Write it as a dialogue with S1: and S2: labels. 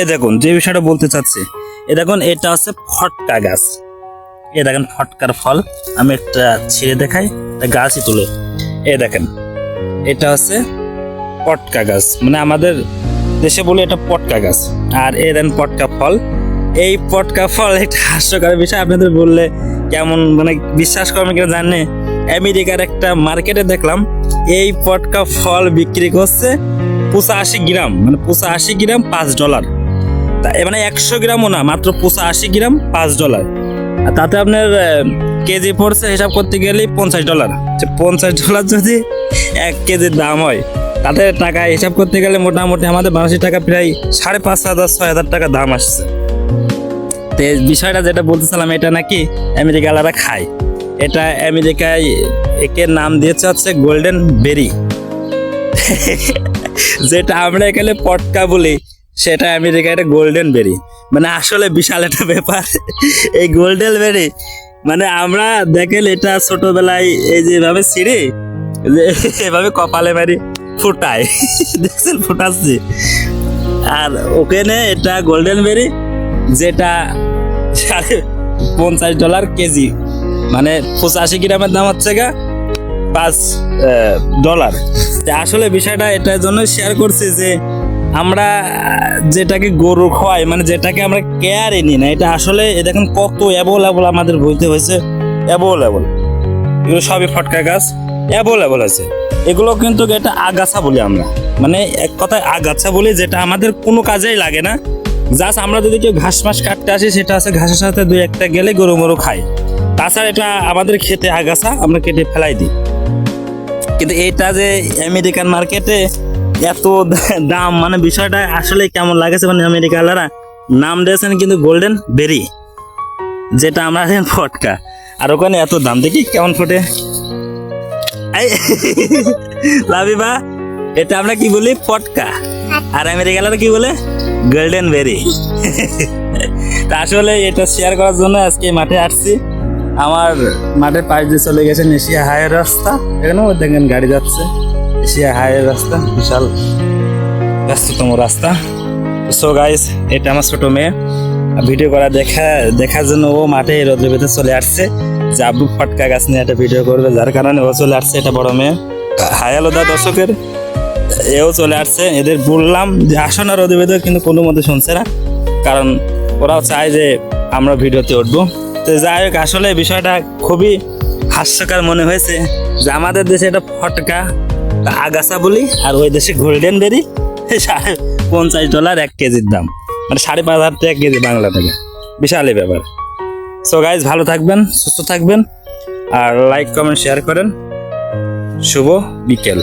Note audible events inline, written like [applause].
S1: এ দেখুন, যে বিষয়টা বলতে চাচ্ছি, এ দেখুন, এটা হচ্ছে ফটকা গাছ। এ দেখেন, ফটকার ফল। আমি একটা ছিঁড়ে দেখাই গাছই তুলে। এ দেখেন, এটা হচ্ছে পটকা গাছ। মানে আমাদের দেশে বলে এটা পটকা গাছ। আর এ দেন পটকা ফল। এই পটকা ফল একটা হাস্যকর বিষয়। আপনাদের বললে কেমন মানে বিশ্বাস করবেন কিনা জানে আমেরিকার একটা মার্কেটে দেখলাম, এই পটকা ফল বিক্রি করছে পঁচাশি গ্রাম। মানে পঁচাশি গ্রাম পাঁচ ডলার। মানে একশো গ্রামও না, মাত্র পঁচাশি গ্রাম পাঁচ ডলার। আর তাতে আপনার কেজি পড়ছে হিসাব করতে গেলে পঞ্চাশ ডলার। পঞ্চাশ ডলার যদি এক কেজির দাম হয়, তাতে টাকা হিসাব করতে গেলে মোটামুটি আমাদের বাংলাদেশি টাকা প্রায় সাড়ে পাঁচ হাজার, ছয় হাজার টাকা দাম আসছে। তো, বিষয়টা যেটা বলতেছিলাম, এটা নাকি আমেরিকালারা খায়। এটা আমেরিকায় একে নাম দিয়েছে হচ্ছে গোল্ডেন বেরি [laughs] যেটা আমরা এখানে পটকা বলি। সেটা আমেরিকায় একটা গোল্ডেন বেরি মানে আসলে বিশাল একটা ব্যাপার। এই গোল্ডেন বেরি মানে আমরা দেখেন এটা ছোটবেলায় এই যে এভাবে ছিঁড়ে, যে এভাবে কপালে মারি ফুটায়। দেখছেন, ফুটাচ্ছি। আর ওখানে এটা গোল্ডেন বেরি যেটা সাড়ে পঞ্চাশ ডলার কেজি। মানে পঁচাশি গ্রামের দাম হচ্ছে গা পাঁচ ডলার আসলে বিষয়টা এটার জন্য শেয়ার করছি যে আমরা যেটাকে গরু খাওয়াই মানে যেটাকে আমরা কেয়ারে নিই না, এটা আসলে দেখেন কত অ্যাভেলেবল আমাদের বলতে হয়েছে। অ্যাভেলেবল এগুলো সবই ফটকা গাছ অ্যাভেলেবল আছে। এগুলো কিন্তু এটা আগাছা বলি আমরা। মানে এক কথায় আগাছা বলি যেটা আমাদের কোনো কাজেই লাগে না। জাস্ট আমরা যদি কেউ ঘাস মাস কাটতে আসি, সেটা আছে ঘাসের সাথে দুই একটা গেলে গরু মরু খাই তাছাড়া এটা আমাদের খেতে আগাছা, আমরা কেটে ফেলাই দিই। কিন্তু এটা যে আমেরিকান মার্কেটে এত দাম মানে বিষয়টা আসলে কেমন লাগেছে মানে আমেরিকালারা নাম দিয়েছেন কিন্তু গোল্ডেন বেরি যেটা আমরা জানি ফটকা। আর ওখানে এত দাম, দেখি কেমন ফোটে। লাভিবা এটা আমরা কি বলি? ফটকা। আর আমেরিকালারা কি বলে? গোল্ডেন বেরি তা আসলে এটা শেয়ার করার জন্য আজকে মাঠে আসছি। আমার মাঠের পাশ দিয়ে চলে গেছে এশিয়া হাইয়ের রাস্তা। এখানেও দেখেন গাড়ি যাচ্ছে। এশিয়া হাইয়ের রাস্তা, বিশাল ব্যস্ততম রাস্তা। সো গাইস এটা আমার ছোট মেয়ে। ভিডিও করা দেখা, দেখার জন্য ও মাঠে রোদ্রের ভেতর চলে আসছে। যে আব্বু ফটকা গাছ নিয়ে একটা ভিডিও করবে, যার কারণে ও চলে আসছে এটা বড় মেয়ে। হাই আলাদা দর্শকের। এও চলে আসছে। এদের বললাম যে আসো না রোদে ভেতর কিন্তু কোনো মতে শুনছে না। কারণ ওরাও চায় যে আমরা ভিডিওতে উঠবো। তো যাই হোক, আসলে বিষয়টা খুবই হাস্যকর মনে হয়েছে যে আমাদের দেশে এটা ফটকা আগাছা বলি আর ওই দেশে গোল্ডেন বেরি পঞ্চাশ ডলার এক কেজির দাম। মানে সাড়ে পাঁচ হাজার এক কেজি বাংলা থেকে। বিশালই ব্যাপার। সো গাইজ ভালো থাকবেন, সুস্থ থাকবেন আর লাইক কমেন্ট শেয়ার করেন। শুভ বিকেল।